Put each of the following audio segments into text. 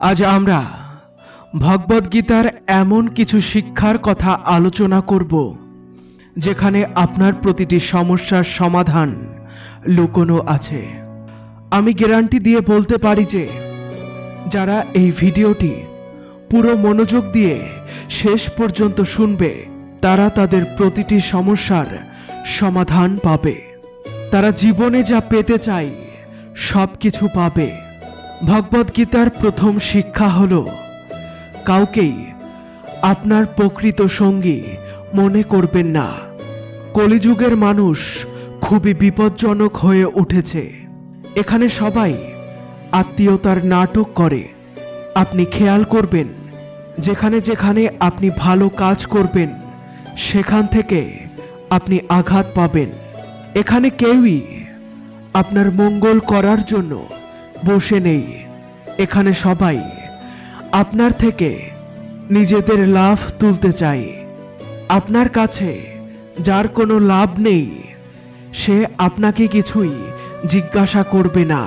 আজ আমরা ভগবদ্গীতার এমন কিছু শিক্ষার কথা আলোচনা করব, যেখানে আপনার প্রতিটি সমস্যার সমাধান লুকোনো আছে। আমি গ্যারান্টি দিয়ে বলতে পারি যে, যারা এই ভিডিওটি পুরো মনোযোগ দিয়ে শেষ পর্যন্ত শুনবে, তারা তাদের প্রতিটি সমস্যার সমাধান পাবে। তারা জীবনে যা পেতে চায় সব কিছু পাবে। ভগবদ্গীতার প্রথম শিক্ষা হল, কাউকেই আপনার প্রকৃত সঙ্গী মনে করবেন না। কলিযুগের মানুষ খুবই বিপজ্জনক হয়ে উঠেছে। এখানে সবাই আত্মীয়তার নাটক করে। আপনি খেয়াল করবেন, যেখানে যেখানে আপনি ভালো কাজ করবেন, সেখান থেকে আপনি আঘাত পাবেন। এখানে কেউই আপনার মঙ্গল করার জন্য বসে নেই। এখানে সবাই আপনার থেকে নিজেদের লাভ তুলতে চাই আপনার কাছে যার কোনো লাভ নেই, সে আপনাকে কিছুই জিজ্ঞাসা করবে না।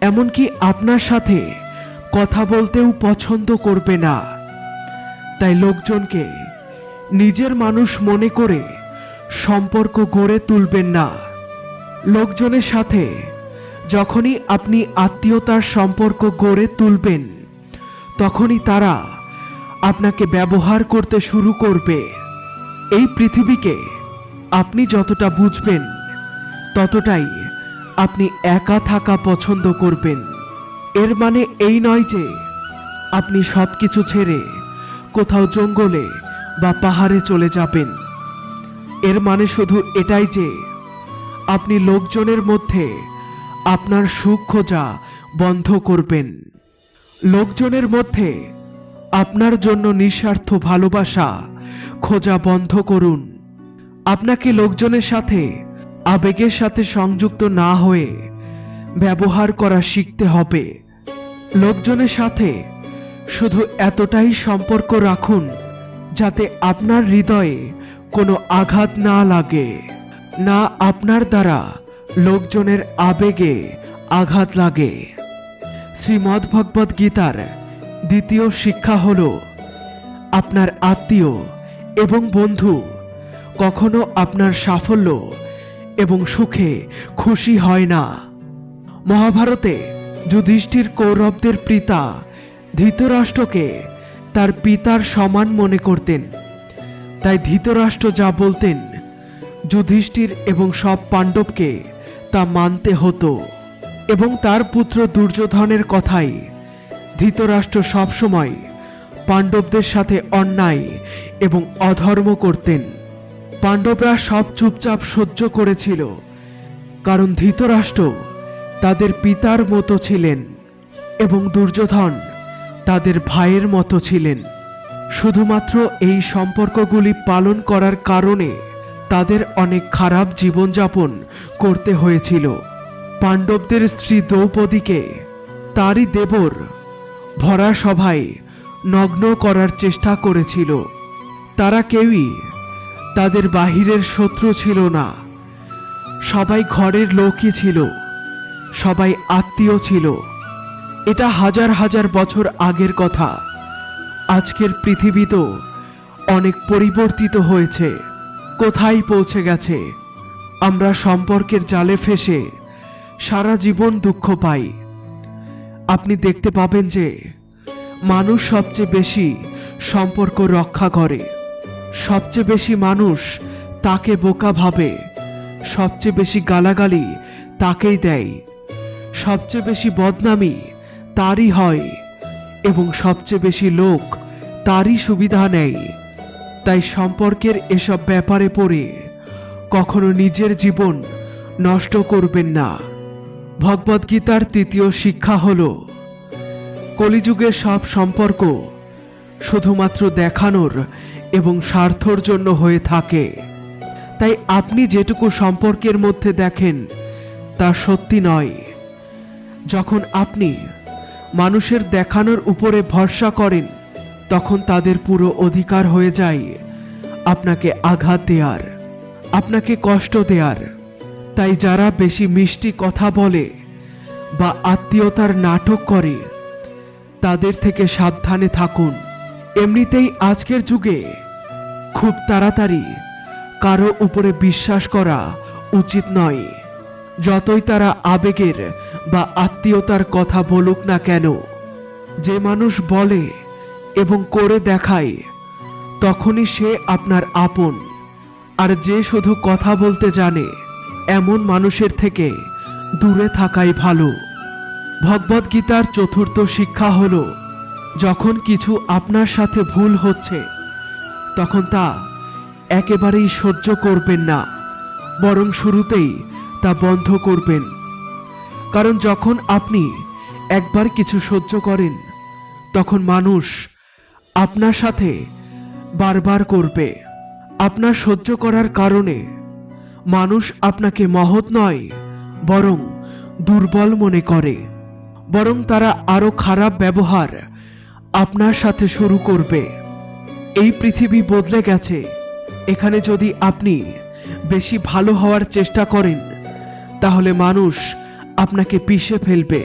এমনকি আপনার সাথে কথা বলতেও পছন্দ করবে না। তাই লোকজনকে নিজের মানুষ মনে করে সম্পর্ক গড়ে তুলবেন না। লোকজনের সাথে যখনই আপনি আত্মীয়তার সম্পর্ক গড়ে তুলবেন, তখনই তারা আপনাকে ব্যবহার করতে শুরু করবে। এই পৃথিবীকে আপনি যতটা বুঝবেন, ততটাই আপনি একা থাকা পছন্দ করবেন। এর মানে এই নয় যে আপনি সব কিছু ছেড়ে কোথাও জঙ্গলে বা পাহাড়ে চলে যাবেন। এর মানে শুধু এটাই যে আপনি লোকজনের মধ্যে আপনার সুখ খোঁজা বন্ধ করবেন। লোকজনের মধ্যে আপনার জন্য নিঃস্বার্থ ভালোবাসা খোঁজা বন্ধ করুন। আপনাকে লোকজনের সাথে, আবেগের সাথে সংযুক্ত না হয়ে ব্যবহার করা শিখতে হবে। লোকজনের সাথে শুধু এতটাই সম্পর্ক রাখুন যাতে আপনার হৃদয়ে কোনো আঘাত না লাগে, না আপনার দ্বারা লোকজনের আবেগে আঘাত লাগে। শ্রীমদ্ ভগবদ গীতার দ্বিতীয় শিক্ষা হল, আপনার আত্মীয় এবং বন্ধু কখনো আপনার সাফল্য এবং সুখে খুশি হয় না। মহাভারতে যুধিষ্ঠির কৌরবদের পিতা ধৃতরাষ্ট্রকে তার পিতার সমান মনে করতেন। তাই ধৃতরাষ্ট্র যা বলতেন, যুধিষ্ঠির এবং সব পাণ্ডবকে তা মানতে হতো এবং তার পুত্র দুর্যোধনের কথাই ধৃতরাষ্ট্র সবসময় পাণ্ডবদের সাথে অন্যায় এবং অধর্ম করতেন। পাণ্ডবরা সব চুপচাপ সহ্য করেছিল, কারণ ধৃতরাষ্ট্র তাদের পিতার মতো ছিলেন এবং দুর্যোধন তাদের ভাইয়ের মতো ছিলেন। শুধুমাত্র এই সম্পর্কগুলি পালন করার কারণে তাদের অনেক খারাপ জীবনযাপন করতে হয়েছিল। পাণ্ডবদের স্ত্রী দ্রৌপদীকে, তারই দেবর ভরা সভায় নগ্ন করার চেষ্টা করেছিল। তারা কেউই তাদের বাহিরের শত্রু ছিল না। সবাই ঘরের লোকই ছিল, সবাই আত্মীয় ছিল। এটা হাজার হাজার বছর আগের কথা। আজকের পৃথিবী তো অনেক পরিবর্তিত হয়েছে। কোথায় পৌঁছে গেছে? আমরা সম্পর্কের জালে ফেসে সারা জীবন দুঃখ পাই। আপনি দেখতে পাবেন যে মানুষ সবচেয়ে বেশি সম্পর্ক রক্ষা করে। সবচেয়ে বেশি মানুষ তাকে বোকা ভাবে। সবচেয়ে বেশি গালাগালি তাকেই দেয়। সবচেয়ে বেশি বদনামি তারই হয় এবং সবচেয়ে বেশি লোক তারই সুবিধা নেয়। তাই সম্পর্কের এসব ব্যাপারে পড়ে কখনো নিজের জীবন নষ্ট করবেন না। ভগবদ্গীতার তৃতীয় শিক্ষা হল, কলিযুগের সব সম্পর্ক শুধুমাত্র দেখানোর এবং স্বার্থর জন্য হয়ে থাকে। তাই আপনি যেটুকু সম্পর্কের মধ্যে দেখেন, তা সত্যি নয়। যখন আপনি মানুষের দেখানোর উপরে ভরসা করেন তখন তাদের পুরো অধিকার হয়ে যায়। আপনাকে আঘাত দেয়ার, আপনাকে কষ্ট দেয়ার। তাই যারা বেশি মিষ্টি কথা বলে বা আত্মীয়তার নাটক করে, তাদের থেকে সাবধানে থাকুন। এমনিতেই আজকের যুগে খুব তাড়াতাড়ি কারও উপরে বিশ্বাস করা উচিত নয়। যতই তারা আবেগের বা আত্মীয়তার কথা বলুক না কেন, যে মানুষ বলে এবং করে দেখায়, তখনই সে আপনার আপন। আর যে শুধু কথা বলতে জানে, এমন মানুষের থেকে দূরে থাকাই ভালো। ভগবদ্গীতার চতুর্থ শিক্ষা হলো, যখন কিছু আপনার সাথে ভুল হচ্ছে, তখন তা একেবারেই সহ্য করবেন না, বরং শুরুতেই তা বন্ধ করবেন। কারণ যখন আপনি একবার কিছু সহ্য করেন, তখন মানুষ আপনার সাথে বারবার করবে। আপনার সহ্য করার কারণে মানুষ আপনাকে মহৎ নয়, বরং দুর্বল মনে করে। বরং তারা আরও খারাপ ব্যবহার আপনার সাথে শুরু করবে। এই পৃথিবী বদলে গেছে। এখানে যদি আপনি বেশি ভালো হওয়ার চেষ্টা করেন, তাহলে মানুষ আপনাকে পিষে ফেলবে।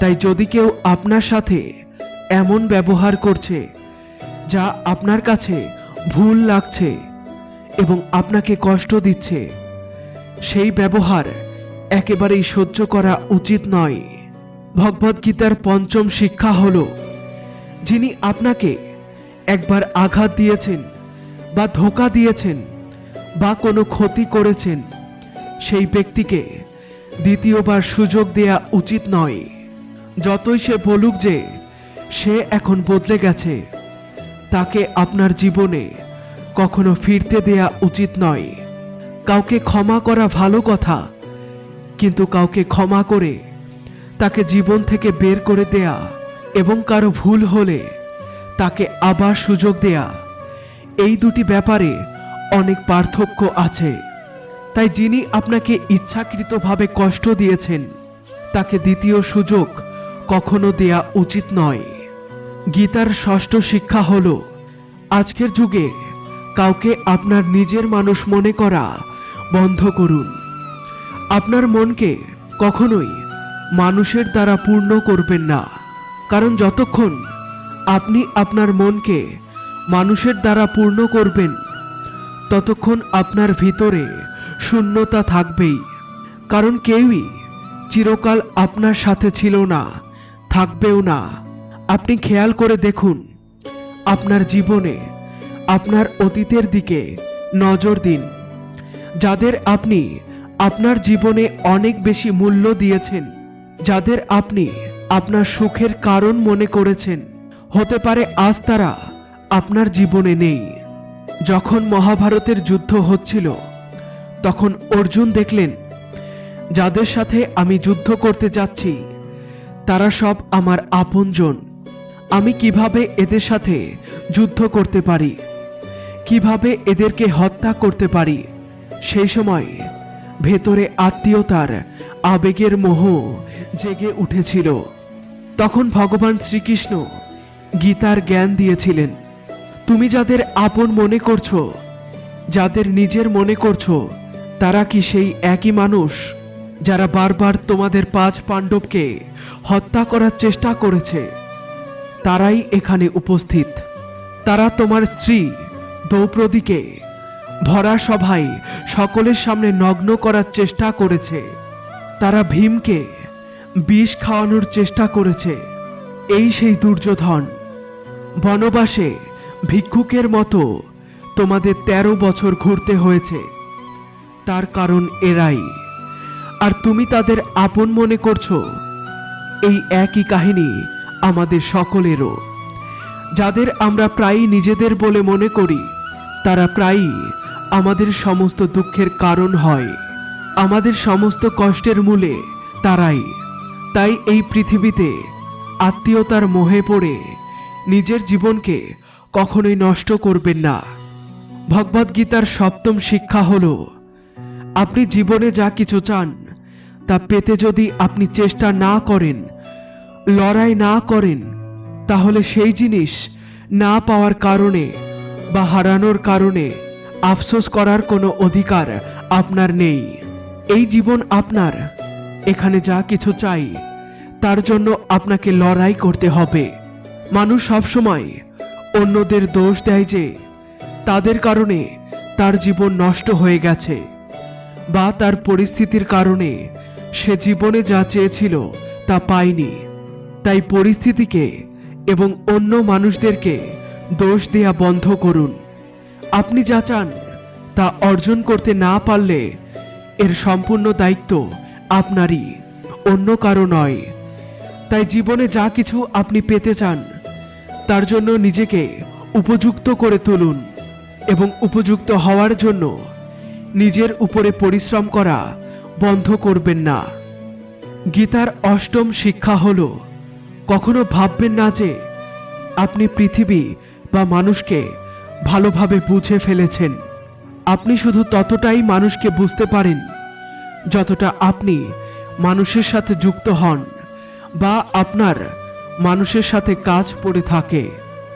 তাই যদি কেউ আপনার সাথে এমন ব্যবহার করছে যা আপনার কাছে ভুল লাগছে এবং আপনাকে কষ্ট দিচ্ছে। সেই ব্যবহার একেবারেই সহ্য করা উচিত নয়। ভগবদ্গীতার পঞ্চম শিক্ষা হল, যিনি আপনাকে একবার আঘাত দিয়েছেন বা ধোকা দিয়েছেন বা কোনো ক্ষতি করেছেন, সেই ব্যক্তিকে দ্বিতীয়বার সুযোগ দেয়া উচিত নয়। যতই সে বলুক যে সে এখন বদলে গেছে। তাকে আপনার জীবনে কখনো ফিরতে দেয়া উচিত নয়। কাউকে ক্ষমা করা ভালো কথা, কিন্তু কাউকে ক্ষমা করে তাকে জীবন থেকে বের করে দেয়া এবং কারও ভুল হলে তাকে আবার সুযোগ দেয়া, এই দুটি ব্যাপারে অনেক পার্থক্য আছে। তাই যিনি আপনাকে ইচ্ছাকৃতভাবে কষ্ট দিয়েছেন, তাকে দ্বিতীয় সুযোগ কখনো দেয়া উচিত নয়। গীতার ষষ্ঠ শিক্ষা হল, আজকের যুগে কাউকে আপনার নিজের মানুষ মনে করা বন্ধ করুন। আপনার মনকে কখনোই মানুষের দ্বারা পূর্ণ করবেন না, কারণ যতক্ষণ আপনি আপনার মনকে মানুষের দ্বারা পূর্ণ করবেন, ততক্ষণ আপনার ভিতরে শূন্যতা থাকবেই। কারণ কেউই চিরকাল আপনার সাথে ছিল না, থাকবেও না। আপনি খেয়াল করে দেখুন, আপনার জীবনে, আপনার অতীতের দিকে নজর দিন। যাদের আপনি আপনার জীবনে অনেক বেশি মূল্য দিয়েছেন, যাদের আপনি আপনার সুখের কারণ মনে করেছেন, হতে পারে আজ তারা আপনার জীবনে নেই। যখন মহাভারতের যুদ্ধ হচ্ছিল, তখন অর্জুন দেখলেন, যাদের সাথে আমি যুদ্ধ করতে যাচ্ছি, তারা সব আমার আপনজন। আমি কীভাবে এদের সাথে যুদ্ধ করতে পারি? কীভাবে এদেরকে হত্যা করতে পারি? সেই সময় ভেতরে আত্মীয়তার আবেগের মোহ জেগে উঠেছিল। তখন ভগবান শ্রীকৃষ্ণ গীতার জ্ঞান দিয়েছিলেন, তুমি যাদের আপন মনে করছ, যাদের নিজের মনে করছ, তারা কি সেই একই মানুষ যারা বারবার তোমাদের পাঁচ পাণ্ডবকে হত্যা করার চেষ্টা করেছে? তারাই এখানে উপস্থিত। তারা তোমার স্ত্রী, দ্রৌপদীকে ভরা সভায় সকলের সামনে নগ্ন করার চেষ্টা করেছে। তারা ভীমকে বিষ খাওয়ানোর চেষ্টা করেছে। এই সেই দুর্যোধন। বনবাসে ভিক্ষুকের মতো তোমাদের তেরো বছর ঘুরতে হয়েছে। তার কারণ এরাই। আর তুমি তাদের আপন মনে করছ। এই একই কাহিনী আমাদের সকলেরও। যাদের আমরা প্রায়ই নিজেদের বলে মনে করি, তারা প্রায়ই আমাদের সমস্ত দুঃখের কারণ হয়। আমাদের সমস্ত কষ্টের মূলে তারাই। তাই এই পৃথিবীতে আত্মীয়তার মোহে পড়ে নিজের জীবনকে কখনোই নষ্ট করবেন না। ভগবদ্গীতার সপ্তম শিক্ষা হলো, আপনি জীবনে যা কিছু চান, তা পেতে যদি আপনি চেষ্টা না করেন লড়াই না করেন, তাহলে সেই জিনিস না পাওয়ার কারণে বা হারানোর কারণে আফসোস করার কোনো অধিকার আপনার নেই। এই জীবন আপনার। এখানে যা কিছু চাই, তার জন্য আপনাকে লড়াই করতে হবে। মানুষ সবসময় অন্যদের দোষ দেয় যে, তাদের কারণে তার জীবন নষ্ট হয়ে গেছে বা তার পরিস্থিতির কারণে সে জীবনে যা চেয়েছিল তা পায়নি। তাই পরিস্থিতিকে এবং অন্য মানুষদেরকে দোষ দেয়া বন্ধ করুন। আপনি যা চান তা অর্জন করতে না পারলে এর সম্পূর্ণ দায়িত্ব আপনারই, অন্য কারও নয়। তাই জীবনে যা কিছু আপনি পেতে চান, তার জন্য নিজেকে উপযুক্ত করে তুলুন এবং উপযুক্ত হওয়ার জন্য নিজের উপরে পরিশ্রম করা বন্ধ করবেন না। গীতার অষ্টম শিক্ষা হলো কখনো ভাববেন না যে আপনি পৃথিবী বা মানুষকে ভালোভাবে বুঝে ফেলেছেন। আপনি শুধু ততটাই মানুষকে বুঝতে পারেন যতটা আপনি মানুষের সাথে যুক্ত হন বা আপনার মানুষের সাথে কাজ পড়ে থাকে।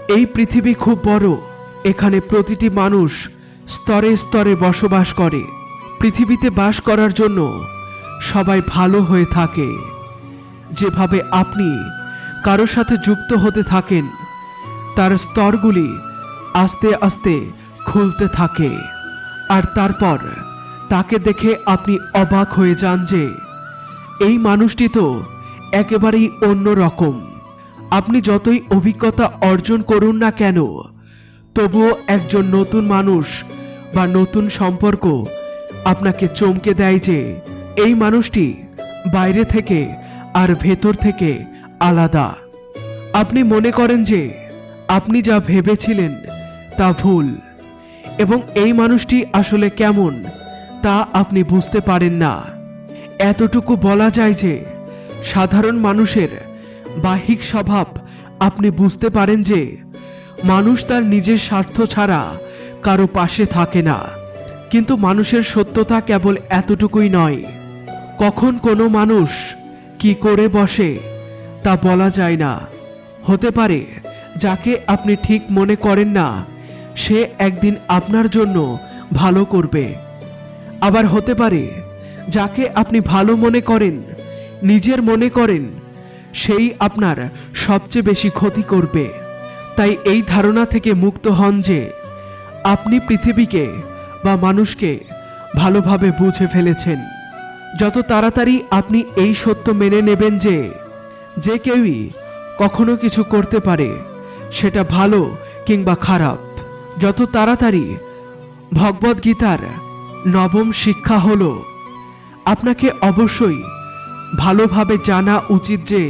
এই পৃথিবী খুব বড়, এখানে প্রতিটি মানুষ স্তরে স্তরে বসবাস করে। পৃথিবীতে বাস করার জন্য সবাই ভালো হয়ে থাকে। যেভাবে আপনি কারও সাথে যুক্ত হতে থাকেন, তার স্তরগুলি আস্তে আস্তে খুলতে থাকে। আর তারপর তাকে দেখে আপনি অবাক হয়ে যান যে, এই মানুষটি তো একেবারেই অন্য রকম আপনি যতই অভিজ্ঞতা অর্জন করুন না কেন, তবুও একজন নতুন মানুষ বা নতুন সম্পর্ক আপনাকে চমকে দেয় যে, এই মানুষটি বাইরে থেকে আর ভেতর থেকে আলাদা। আপনি মনে করেন যে আপনি যা ভেবেছিলেন তা ভুল। এবং এই মানুষটি আসলে কেমন তা আপনি বুঝতে পারেন না। এতটুকু বলা যায় যে সাধারণ মানুষের বাহিক স্বভাব আপনি বুঝতে পারেন যে মানুষ তার নিজের স্বার্থ ছাড়া কারও পাশে থাকে না। কিন্তু মানুষের সত্যতা কেবল এতটুকুই নয়। কখন কোনো মানুষ কি করে বসে তা বলা যায় না। হতে পারে, যাকে আপনি ঠিক মনে করেন না, সে একদিন আপনার জন্য ভালো করবে। আবার হতে পারে, যাকে আপনি ভালো মনে করেন, নিজের মনে করেন, সেই আপনার সবচেয়ে বেশি ক্ষতি করবে। তাই এই ধারণা থেকে মুক্ত হন যে, আপনি পৃথিবীকে বা মানুষকে ভালোভাবে বুঝে ফেলেছেন। যত তাড়াতাড়ি আপনি এই সত্য মেনে নেবেন যে যে কেউই কখনো কিছু করতে পারে, সেটা ভালো কিংবা খারাপ। যত তাড়াতাড়ি ভগবদ্গীতার নবম শিক্ষা হলো, আপনাকে অবশ্যই ভালোভাবে জানা উচিত যে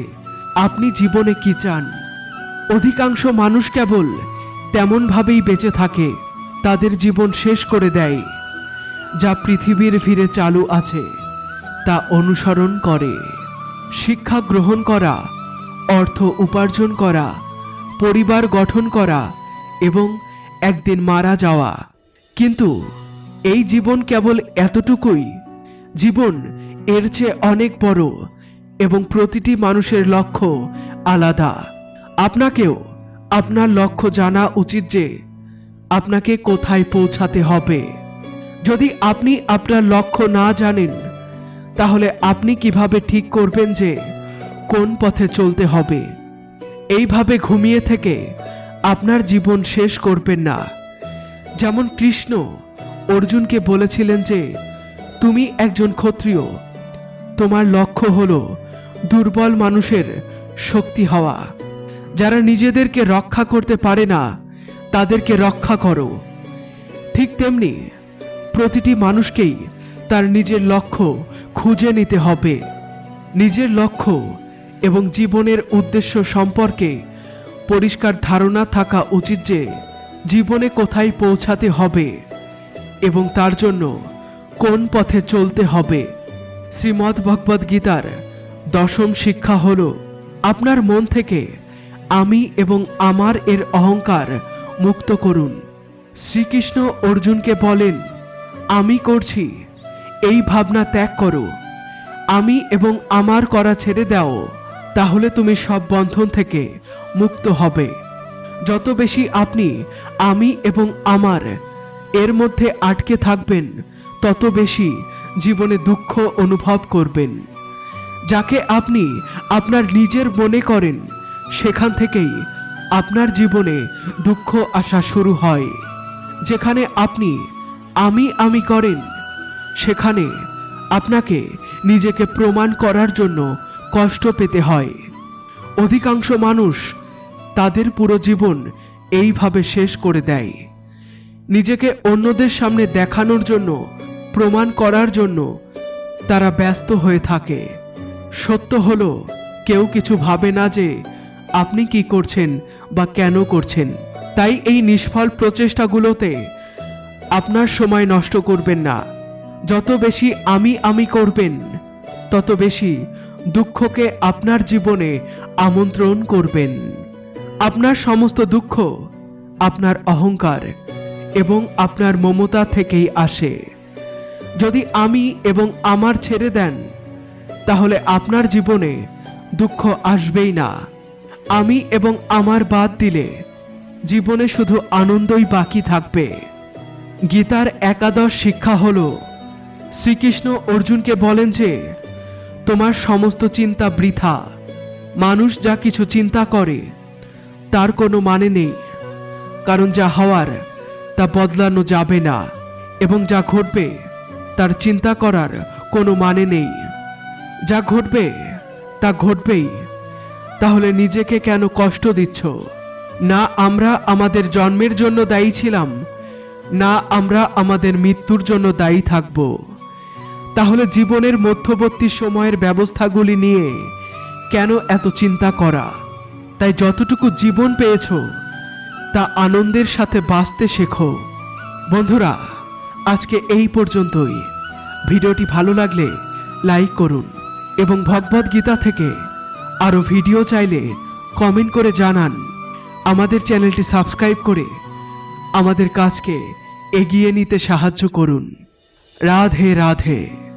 আপনি জীবনে কি চান। অধিকাংশ মানুষ কেবল তেমনভাবেই বেঁচে থাকে, তাদের জীবন শেষ করে দেয়, যা পৃথিবীর ভিড়ে চালু আছে, তা অনুসরণ করে। শিক্ষা গ্রহণ করা, অর্থ উপার্জন করা, পরিবার গঠন করা এবং একদিন মারা যাওয়া। কিন্তু এই জীবন কেবল এতটুকুই। জীবন এর চেয়ে অনেক বড় এবং প্রতিটি মানুষের লক্ষ্য আলাদা। আপনাকেও আপনার লক্ষ্য জানা উচিত যে আপনাকে কোথায় পৌঁছাতে হবে। যদি আপনি আপনার লক্ষ্য না জানেন তাহলে আপনি কীভাবে ঠিক করবেন যে কোন পথে চলতে হবে? এইভাবে ঘুমিয়ে থেকে আপনার জীবন শেষ করবেন না। যেমন কৃষ্ণ অর্জুনকে বলেছিলেন যে, তুমি একজন ক্ষত্রিয়। তোমার লক্ষ্য হল দুর্বল মানুষের শক্তি হওয়া। যারা নিজেদেরকে রক্ষা করতে পারে না, তাদেরকে রক্ষা করো। ঠিক তেমনি প্রতিটি মানুষকেই তার নিজের লক্ষ্য খুঁজে নিতে হবে। নিজের লক্ষ্য এবং জীবনের উদ্দেশ্য সম্পর্কে পরিষ্কার ধারণা থাকা উচিত যে জীবনে কোথায় পৌঁছাতে হবে এবং তার জন্য কোন পথে চলতে হবে। শ্রীমদ্ ভগবদ গীতার দশম শিক্ষা হল, আপনার মন থেকে আমি এবং আমার এর অহংকার মুক্ত করুন। শ্রীকৃষ্ণ অর্জুনকে বলেন, আমি করছি এই ভাবনা ত্যাগ করো। আমি এবং আমার করা ছেড়ে দাও, তাহলে তুমি সব বন্ধন থেকে মুক্ত হবে। যত বেশি আপনি, আমি এবং আমার এর মধ্যে আটকে থাকবেন, তত বেশি জীবনে দুঃখ অনুভব করবেন। যাকে আপনি আপনার নিজের মনে করেন, সেখান থেকেই আপনার জীবনে দুঃখ আসা শুরু হয়। যেখানে আপনি আমি আমি করেন সেখানে আপনাকে নিজেকে প্রমাণ করার জন্য কষ্ট পেতে হয়। অধিকাংশ মানুষ তাদের পুরো জীবন এইভাবে শেষ করে দেয়। নিজেকে অন্যদের সামনে দেখানোর জন্য, প্রমাণ করার জন্য তারা ব্যস্ত হয়ে থাকে। সত্য হলো, কেউ কিছু ভাবে না যে আপনি কি করছেন বা কেন করছেন। তাই এই নিষ্ফল প্রচেষ্টাগুলোতে আপনার সময় নষ্ট করবেন না। যত বেশি আমি আমি করবেন, তত বেশি দুঃখকে আপনার জীবনে আমন্ত্রণ করবেন। আপনার সমস্ত দুঃখ, আপনার অহংকার এবং আপনার মমতা থেকেই আসে। যদি আমি এবং আমার ছেড়ে দেন, তাহলে আপনার জীবনে দুঃখ আসবেই না। আমি এবং আমার বাদ দিলে জীবনে শুধু আনন্দই বাকি থাকবে। গীতার একাদশ শিক্ষা হল শ্রীকৃষ্ণ অর্জুনকে বলেন যে, তোমার সমস্ত চিন্তা বৃথা। মানুষ যা কিছু চিন্তা করে, তার কোনো মানে নেই। কারণ যা হওয়ার, তা বদলানো যাবে না। এবং যা ঘটবে, তার চিন্তা করার কোনো মানে নেই। যা ঘটবে, তা ঘটবেই। তাহলে নিজেকে কেন কষ্ট দিচ্ছ? না আমরা আমাদের জন্মের জন্য দায়ী ছিলাম, না আমরা আমাদের মৃত্যুর জন্য দায়ী থাকব। তাহলে জীবনের মধ্যবর্তী সময়ের ব্যবস্থাগুলি নিয়ে কেন এত চিন্তা করা? তাই যতটুকু জীবন পেয়েছ, তা আনন্দের সাথে বাঁচতে শেখো। বন্ধুরা, আজকে এই পর্যন্তই। ভিডিওটি ভালো লাগলে লাইক করুন এবং ভগবদ গীতা থেকে আরও ভিডিও চাইলে কমেন্ট করে জানান। আমাদের চ্যানেলটি সাবস্ক্রাইব করে আমাদের কাজকে এগিয়ে নিতে সাহায্য করুন। রাধে রাধে।